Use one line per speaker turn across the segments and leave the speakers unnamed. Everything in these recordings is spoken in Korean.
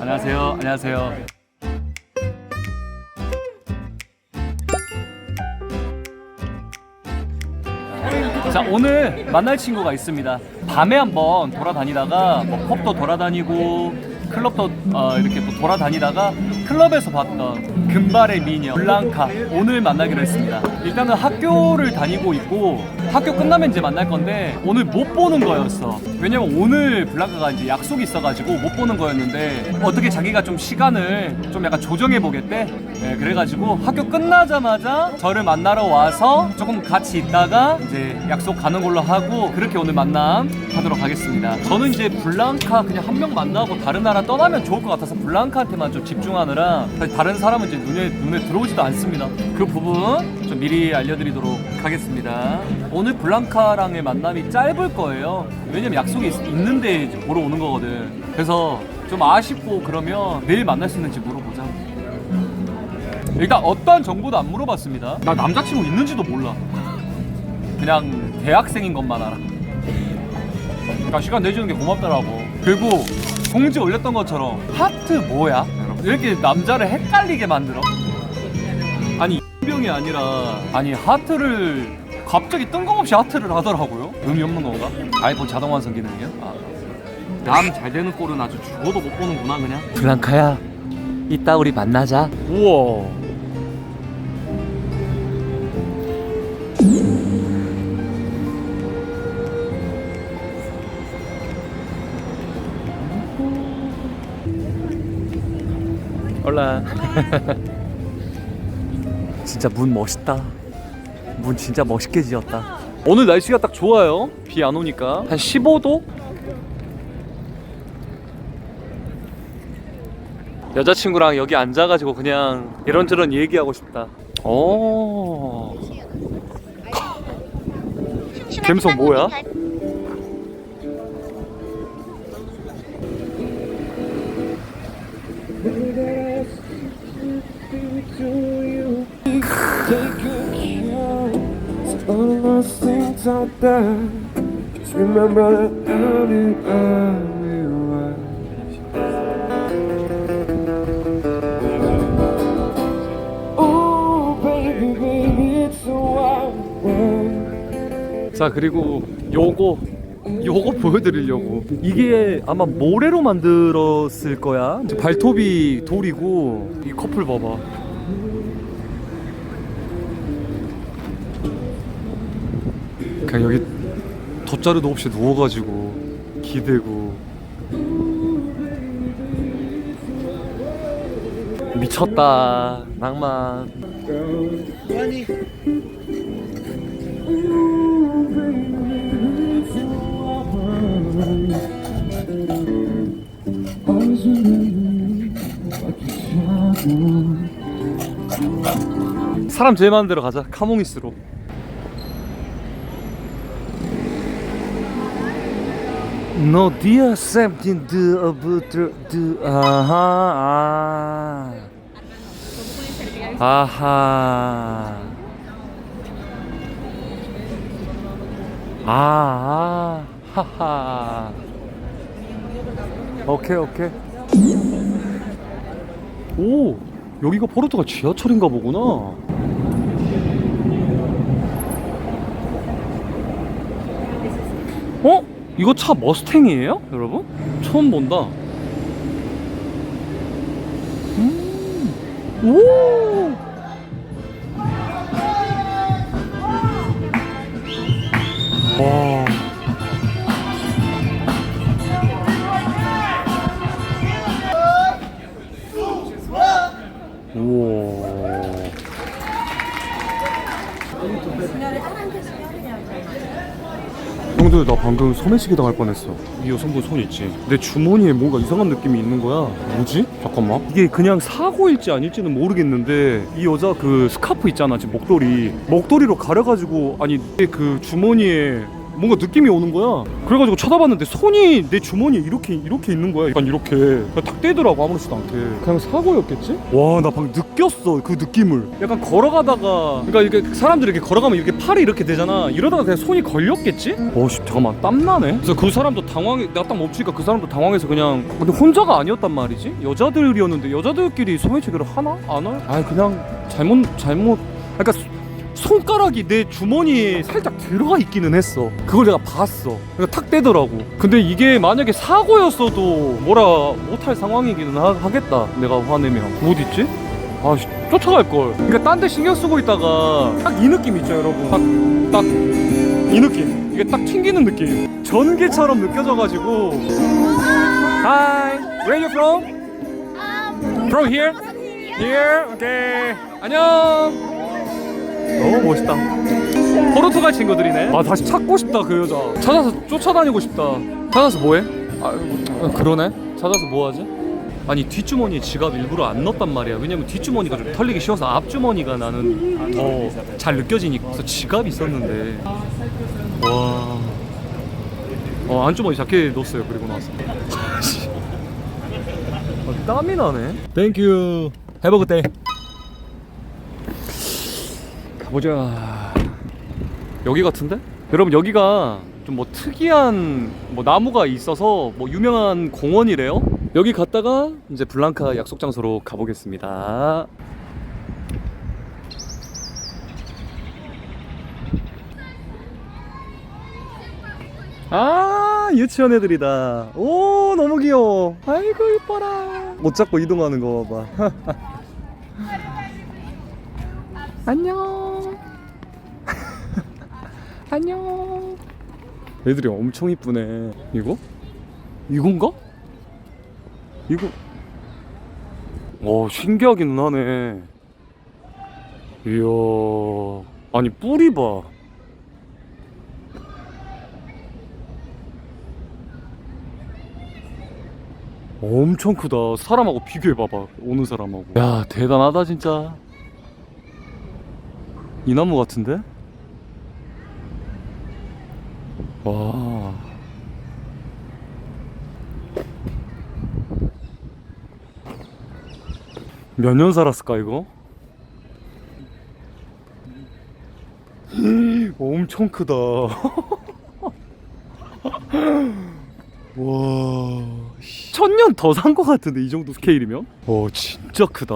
안녕하세요. 안녕하세요. 자 오늘 만날 친구가 있습니다. 밤에 한번 돌아다니다가 뭐 펍도 돌아다니고 클럽도 어, 이렇게 또 돌아다니다가 클럽에서 봤던 금발의 미녀 블랑카 오늘 만나기로 했습니다. 일단은 학교를 다니고 있고 학교 끝나면 이제 만날 건데 오늘 못 보는 거였어. 왜냐면 오늘 블랑카가 이제 약속이 있어가지고 못 보는 거였는데 어떻게 자기가 좀 시간을 좀 약간 조정해 보겠대. 네, 그래가지고 학교 끝나자마자 저를 만나러 와서 조금 같이 있다가 이제 약속 가는 걸로 하고 그렇게 오늘 만남 하도록 하겠습니다. 저는 이제 블랑카 그냥 한 명 만나고 다른 나라 떠나면 좋을 것 같아서 블랑카한테만 좀 집중하느라 사실 다른 사람은 이제 눈에 눈에 들어오지도 않습니다. 그 부분 좀 미리 알려드리도록 하겠습니다. 오늘 블랑카랑의 만남이 짧을 거예요. 왜냐면 약속이 있, 있는데 이제 보러 오는 거거든. 그래서 좀 아쉽고 그러면 내일 만날 수 있는지 물어보자. 일단 어떠한 정보도 안 물어봤습니다. 나 남자친구 있는지도 몰라. 그냥 대학생인 것만 알아. 그러니까 시간 내주는 게 고맙더라고. 그리고 공지 올렸던 것처럼 하트 뭐야? 이렇게 남자를 헷갈리게 만들어? 아니 병이 아니라 아니 하트를 갑자기 뜬금없이 하트를 하더라고요. 의미 없는 건가? 아이폰 자동 완성 기능이요? 아. 남잘 되는 꼴은 아주 죽어도 못 보는구나 그냥.
블랑카야 이따 우리 만나자
우와.
올라 진짜 문 멋있다 문 진짜 멋있게 지었다
오늘 날씨가 딱 좋아요. 비 안 오니까 한 15도? 여자친구랑 여기 앉아가지고 그냥 이런저런 얘기하고 싶다. 오. 감성 뭐야? 자 그리고 요거 요거 보여드리려고. 이게 아마 모래로 만들었을 거야. 발톱이 돌이고 이 커플 봐봐 그냥 여기 돗자루도 없이 누워가지고 기대고. 미쳤다 낭만.
shadow.
사람 제일 많은 데로 가자. 카몽이스로
No dear something do about do 아하 아. 아하 아 하하
오케이 오케이 오 여기가 포르투갈 지하철인가 보구나 어? 이거 차 머스탱이에요 여러분? 처음 본다 음. 오 와. 형들 나 방금 소매치기 당할 뻔했어. 이 여성분 손 있지. 내 주머니에 뭔가 이상한 느낌이 있는 거야. 뭐지? 잠깐만. 이게 그냥 사고일지 아닐지는 모르겠는데 이 여자 그 스카프 있잖아 지금 목도리. 목도리로 가려가지고 아니 내 그 주머니에 뭔가 느낌이 오는 거야. 그래가지고 쳐다봤는데 손이 내 주머니에 이렇게 이렇게 있는 거야. 약간 이렇게 그냥 탁 떼더라고 아무렇지도 않게. 그냥 사고였겠지? 와 나 방금 느꼈어 그 느낌을. 약간 걸어가다가 그러니까 이렇게 사람들이 이렇게 걸어가면 이렇게 팔이 이렇게 되잖아. 이러다가 그냥 손이 걸렸겠지? 어씨 잠깐만 땀 나네. 그래서 그 사람도 당황해. 내가 딱 멈추니까 그 사람도 당황해서 그냥 근데 혼자가 아니었단 말이지. 여자들이었는데 여자들끼리 소매치기를 하나 안 할? 아 그냥 잘못 잘못. 그러니까. 소- 손가락이 내 주머니에 살짝 들어가 있기는 했어. 그걸 내가 봤어. 그러니까 탁 떼더라고. 근데 이게 만약에 사고였어도 뭐라 못할 상황이기는 하, 하겠다. 내가 화내면. 어디 있지? 아, 씨, 쫓아갈 걸. 그러니까 딴 데 신경 쓰고 있다가 딱 이 느낌 있죠, 여러분. 딱, 딱, 이 느낌. 이게 딱 튕기는 느낌. 전기처럼 느껴져가지고. Hi, where you from? From here? Here? Okay. 안녕. 너무 멋있다. 포르투갈 친구들이네. 아 다시 찾고 싶다 그 여자. 찾아서 쫓아다니고 싶다. 찾아서 뭐해? 아 어, 그러네. 찾아서 뭐하지? 아니 뒷주머니에 지갑 일부러 안 넣었단 말이야. 왜냐면 뒷주머니가 좀 털리기 쉬워서 앞주머니가 나는 더 잘 느껴지니까. 그래서 지갑이 있었는데. 와. 어 안주머니 자켓 넣었어요. 그리고 나서. 아, 땀이 나네. 땡큐. 해보그 때. 가보자. 여기 같은데? 여러분 여기가 좀 뭐 특이한 뭐 나무가 있어서 뭐 유명한 공원이래요. 여기 갔다가 이제 블랑카 약속 장소로 가보겠습니다. 아 유치원 애들이다. 오 너무 귀여워. 아이고 이뻐라. 못 잡고 이동하는 거 봐봐. 안녕. 안녕. 애들이 엄청 이쁘네. 이거? 이건가? 이거. 오, 신기하기는 하네. 이야. 아니, 뿌리 봐. 엄청 크다. 사람하고 비교해봐봐. 오는 사람하고. 야, 대단하다, 진짜. 이 나무 같은데? 와. 몇 년 살았을까 이거? 엄청 크다. 와. 천년 더 산 것 같은데 이 정도 스케일이면? 어 진짜 크다.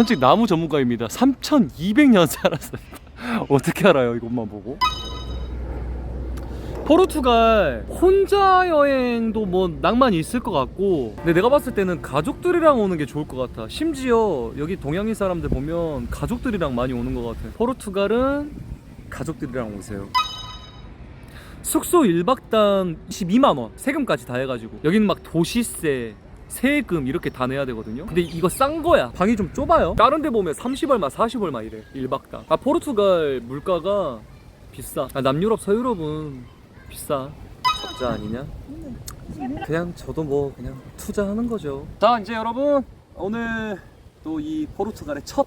산책 나무 전문가입니다. 3,200년 살았습니다. 어떻게 알아요? 이것만 보고? 포르투갈 혼자 여행도 뭐 낭만이 있을 것 같고 근데 내가 봤을 때는 가족들이랑 오는 게 좋을 것 같아 심지어 여기 동양인 사람들 보면 가족들이랑 많이 오는 것 같아 포르투갈은 가족들이랑 오세요 숙소 1박당 12만원 세금까지 다 해가지고 여기는 막 도시세 세금 이렇게 다 내야 되거든요. 근데 이거 싼 거야. 방이 좀 좁아요. 다른 데 보면 30얼마 40얼마 이래 1박당. 아 포르투갈 물가가 비싸. 아, 남유럽 서유럽은 비싸. 적자 아니냐? 그냥 저도 뭐 그냥 투자하는 거죠. 자 이제 여러분 오늘 또 이 포르투갈의 첫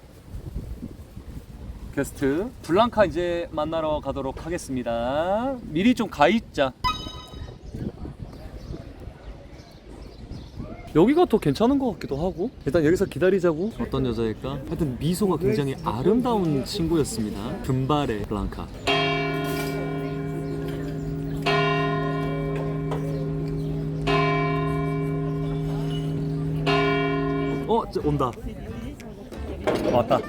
게스트 블랑카 이제 만나러 가도록 하겠습니다. 미리 좀 가 있자 여기가 더 괜찮은 것 같기도 하고. 일단 여기서 기다리자고. 어떤 여자일까? 하여튼 미소가 굉장히 아름다운 친구였습니다. 금발의 블랑카. 어? 저 온다. 왔다.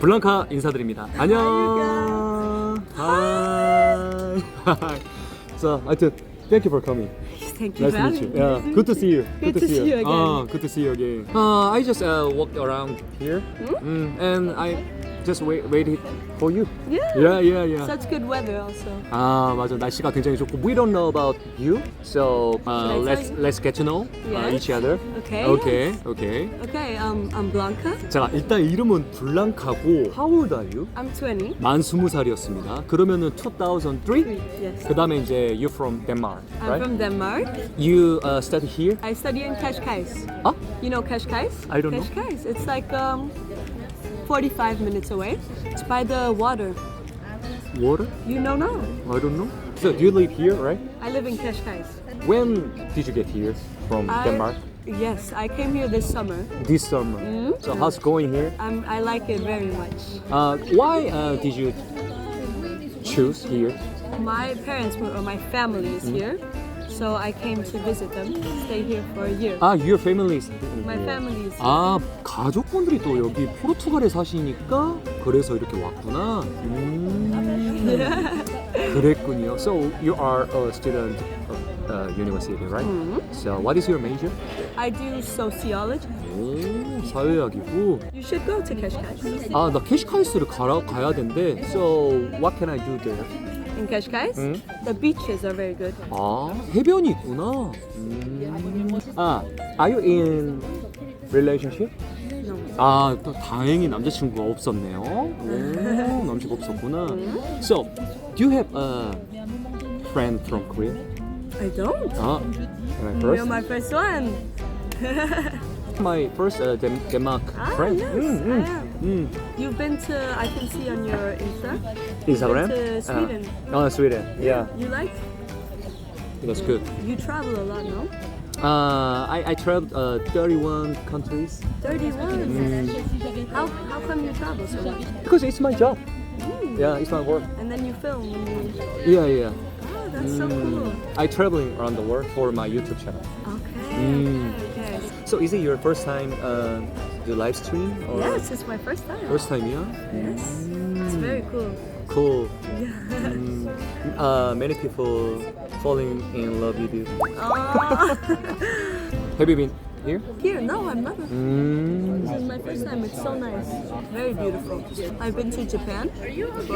블랑카 인사드립니다. 안녕. 하이. 자 하여튼 thank you for coming
Thank you
Nice to meet you. Yeah, good to see you.
Good to see you again.
Ah, good to see you again. Uh, I just uh, walked around here, mm, and I just wait, waited for you.
Yeah.
Yeah, yeah, yeah.
Such good weather also.
아 맞아 날씨가 굉장히 좋고 we don't know about you so uh,
Should I
let's
tell you?
let's get to know uh,
Yes.
each other
Okay.
okay okay
Okay, um, I'm Blanca.
자 일단 이름은 블랑카고 How old are you?
I'm 20.
만 스무 살이었습니다 그러면은 2003?
Yes.
그 다음에 이제 you from Denmark
I'm
right?
from Denmark.
You uh, study here?
I study in Cascais.
아?
You know Cascais?
I don't know.
Cascais. It's like um, 45 minutes away. It's by the water.
Water?
You know now.
I don't know. So do you live here, right?
I live in Cascais.
When did you get here from
I-
Denmark?
Yes, I came here this summer.
This summer.
Mm-hmm.
So how's going here?
I'm, I like it very much.
Uh, why uh, did you choose here?
My parents were, or my family is here, so I came to visit them. Stay here for a year.
Ah, your family is
My family is.
아 가족분들이 또 여기 포르투갈에 사시니까 그래서 이렇게 왔구나. 음, 그랬군요. So you are a student of uh, university, right? So what is your major?
I do sociology.
오 사회학이고.
You should go to Cascais.
아나 캐시카이스를 가라, 가야 된대. So what can I do there?
In Cascais, the beaches are very good.
아 해변이 있구나. 음. 아 are you in relationship?
No.
아, 또 다행히 남자친구가 없었네요. 오, 남자친구 없었구나. So, do you have a friend from Korea?
I don't.
아, am I
You're
first?
my first one.
My first uh, Dem- Denmark
Ah,
friend.
yes,
음,
I
음,
am.
음.
You've been to, I can see on your Insta.
Instagram?
to Sweden.
Uh, oh, Sweden. Yeah,
You like?
that's good.
You travel a lot, no?
Uh, I, I traveled uh, 31 countries
31. How, how come you travel so much?
because it's my job. Yeah, it's my work.
And then you film. And you...
Yeah, yeah.
Oh, that's so cool.
I traveling around the world for my YouTube channel.
Okay.
Mm.
Okay.
So, is it your first time uh, do live stream? Or
Yes, it's my first time.
First time이야?
Yes. It's very cool
cool. Yeah. Mm, uh, many people falling in love with you. Have you been here?
Here? No, I've never.
Mm.
This is my first time. It's so nice. Very beautiful. I've been to Japan.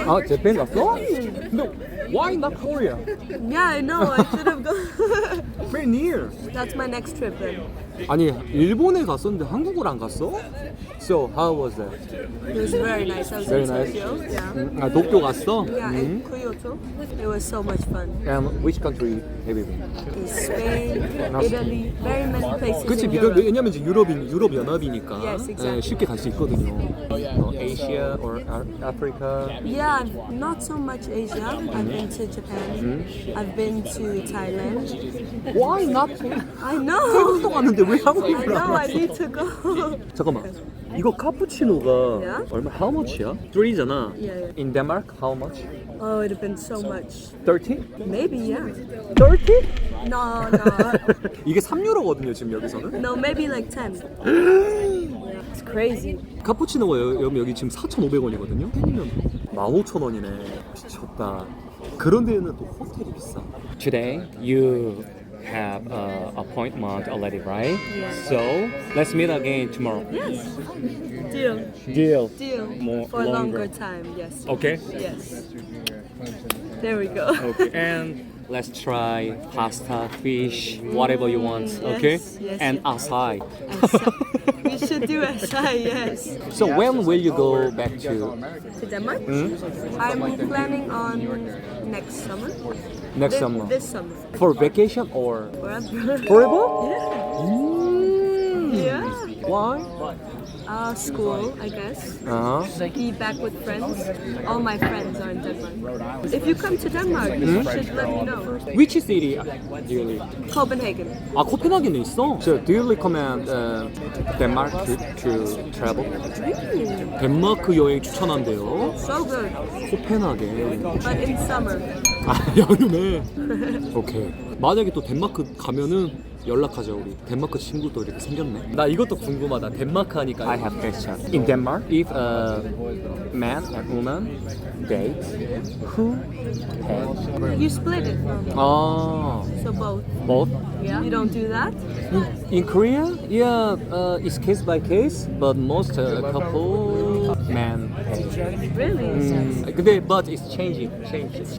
Oh, Japan? Of course. Mm. No. Why not Korea?
Yeah, I know. I should have gone.
Very near.
That's my next trip then.
아니, 일본에 갔었는데 한국을 안 갔어? So, how was that?
It was very nice. I was
Very
in
nice.
Tokyo. Yeah.
음, 아, 도쿄 갔어?
Yeah,
음.
in Kyoto. It was so much fun.
And which country have you been?
In Spain, Italy, very many places
그치,
in
비교,
Europe.
왜냐면 이제 유럽인, 유럽 연합이니까
Yes, exactly.
예, 쉽게 갈 수 있거든요. 어, Asia or Ar- Africa.
Yeah, not so much Asia. I've been to Japan. I've been to Thailand.
Why not?
I know.
태국도 갔는데 왜
know.
안
I
갔어?
need to go.
잠깐만. 이거 카푸치노가
Yeah?
얼마? How much야? 3잖아.
Yeah, yeah.
In Denmark, how much?
Oh, it'd have been so much.
30?
Maybe, yeah.
30?
No, no.
이게 3유로거든요, 지금 여기서는.
No, maybe like 10. It's crazy.
카푸치노가 여, 여기, 여기 지금 4,500원이거든요. 면 15,000원이네. 미쳤다. 그런 데는 또 호텔이 비싸. Today you have a appointment already, right?
Yeah.
So let's meet again tomorrow.
Yes. Deal.
Deal.
Deal.
More
For a
longer.
longer time, yes.
Okay.
Yes. There we go.
Okay. And let's try pasta, fish, whatever you want. okay.
yes,
and
yes.
acai.
we should do SI, yes.
So when will you go back to
To Denmark?
Hmm?
I'm planning on next summer.
next summer
This summer.
for vacation or
Forever.
forever?
yeah.
Mm.
Yeah.
Why?
Uh, school, I guess.
Uh-huh.
Be back with friends. All my friends are in Denmark. If you come to Denmark,
Hmm?
you should let me know.
Which city do you live?
Copenhagen.
아 코펜하겐에 있어. So do you recommend uh, Denmark to, to travel?
Mm,
덴마크 여행 추천한대요.
so good.
코펜하겐.
But in summer.
아 여름에. 오케이. 만약에 또 덴마크 가면은 연락하자 우리. 덴마크 친구도 이렇게 생겼네. 나 이것도 궁금하다. 덴마크 하니까. I have question. In Denmark, if a man and woman date, who pays?
You split it.
아,
So both.
both.
Yeah. You don't do that?
In Korea, yeah, uh, it's case by case, but most uh, couple men pay.
Really?
음, 근데 but it's changing, changes.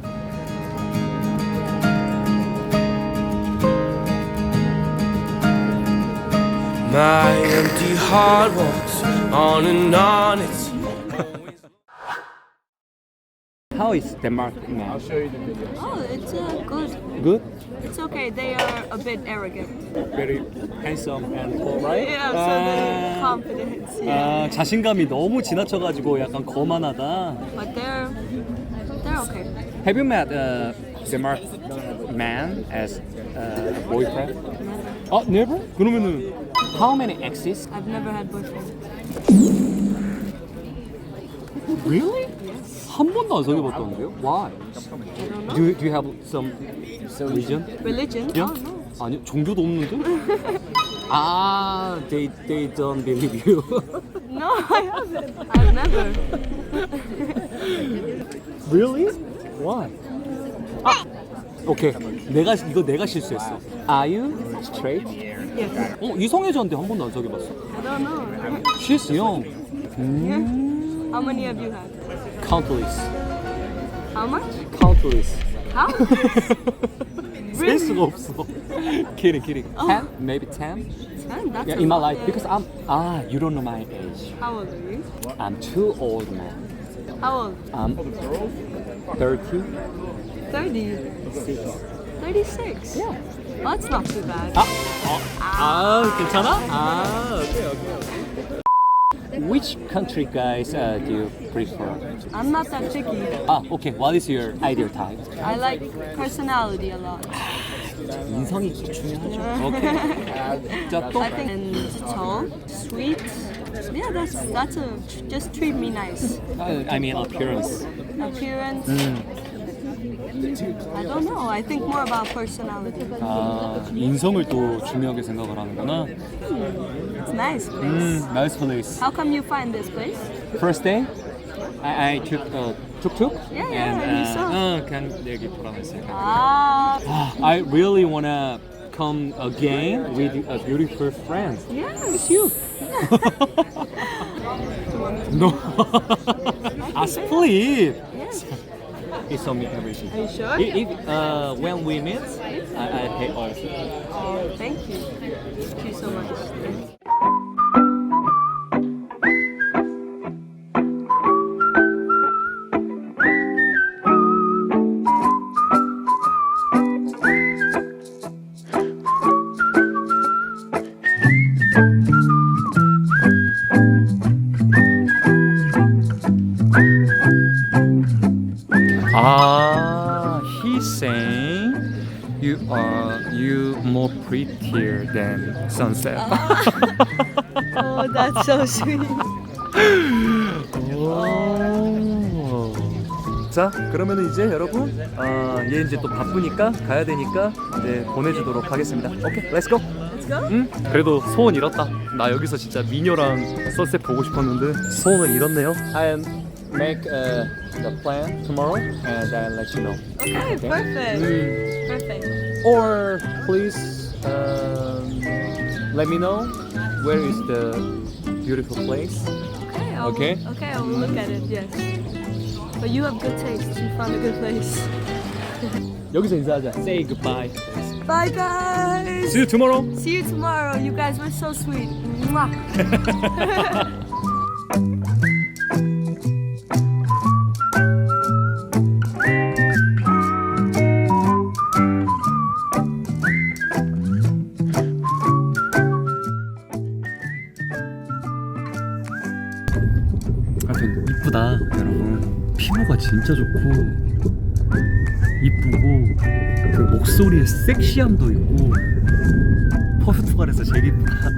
My empty heart walks on and on. It's
How is Denmark now?
Oh, it's uh, good.
Good.
It's okay. They are a bit arrogant.
Very handsome and tall, right?
Yeah, so they're confident. Yeah.
아 자신감이 너무 지나쳐가지고 약간 거만하다.
But they're they're okay.
Have you met uh, Denmark man as uh, a boyfriend?
아 never? 그러면은
How many exes?
I've never had boyfriend.
Really? 한 번도 안 사귀어봤다는데요? Why?
I don't know.
Do, do you have some religion?
Religion?
Yeah?
Oh, no.
아니 종교도 없는데? 아, they they don't believe you.
No, I haven't. I've never.
really? Why? 아, 오케이. 내가 이거 내가 실수했어. Are you straight?
Yes.
어 이성애자인데 한 번도 안 사귀어봤어.
I don't know.
She's young.
Yeah. How many have you had?
Countless.
How much?
Countless.
How?
셀 수가 없어. kidding, kidding. Ten? Maybe ten?
Ten? That's
Yeah,
a
in my
lot,
life because I'm ah you don't know my age.
How old are you?
I'm too old man.
How old?
I'm 30.
30. 36. Yeah. Well, that's not too bad.
아, 어, 아 괜찮아? 아 오케이 오케이. Which country guys uh, do you prefer?
I'm not that picky.
아 okay. What is your ideal type?
I like personality a lot.
인성이 중요하죠. 오케이. 자 또.
I think and tall, sweet. Yeah, that's that's a just treat me nice.
I mean appearance.
Appearance. I don't know. I think more about personality.
아 인성을 또 중요하게 생각을 하는구나.
It's nice place.
음, nice place.
How come you find this place?
First day, I, I took a tuk-tuk
Yeah, yeah,
and
you
uh,
saw.
어, 그냥 여기 돌아왔어요.
Ah,
I really wanna come again with a beautiful friend.
yes.
you. no. I split. On me everything.
Are you sure?
If, if uh, when we meet, I, I pay all.
Oh, thank you. Thank you so much.
아, he's saying you are you more prettier than sunset.
Oh, that's so sweet.
오. 자, 그러면 이제 여러분, 어, 얘 이제 또 바쁘니까 가야 되니까 이제 보내주도록 하겠습니다. 오케이, 렛츠 고.
Let's go.
응? 그래도 소원 이뤘다. 나 여기서 진짜 미녀랑 선셋 보고 싶었는데 소원을 이뤘네요.
I'll make uh, the plan tomorrow and I'll let you know.
Okay, perfect. Perfect.
Or please um, let me know where is the beautiful place.
Okay. I'll,
Okay.
Okay, I will look at it. Yes. But you have good taste. You found a good place.
여기서 인사하자. Say goodbye.
Bye, guys.
See you tomorrow.
See you tomorrow. You guys were so sweet. Mwah.
이쁘다. 여러분. 피부가 진짜 좋고 이쁘고 그 목소리에 섹시함도 있고 포르투갈에서 제일 이쁘다